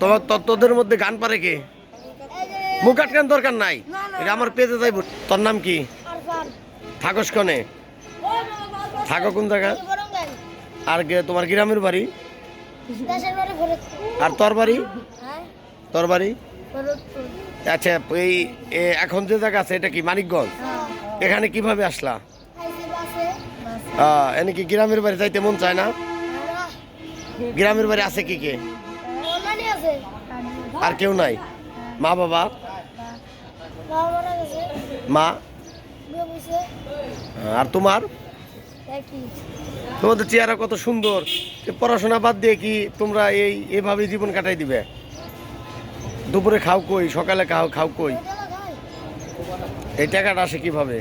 তোমার তো- তোদের মধ্যে গান পারে কে? মুখ আটকান দরকার নাই। এটা আমার পেতে যাইব। তোর নাম কি? থাকস কনে? থাকো কোন জায়গা? আর তোমার গ্রামের বাড়ি? আর তোর বাড়ি? হ্যাঁ। তোর বাড়ি? আচ্ছা এই এ, এখন যে জায়গা আছে এটা কি মানিকগঞ্জ? হ্যাঁ। এখানে কীভাবে আসলা? এনে কি গ্রামের বাড়ি যাইতে মন চায় না? গ্রামের বাড়ি আছে কি কে? আর কেউ নাই? মা বাবা? মা আর তোমার? তোমাদের চেহারা কত সুন্দর। পড়াশোনা বাদ দিয়ে কি তোমরা এই এভাবে জীবন কাটাই দিবে? দুপুরে খাও কই সকালে খাও খাও কই? এই টাকাটা আসে কীভাবে?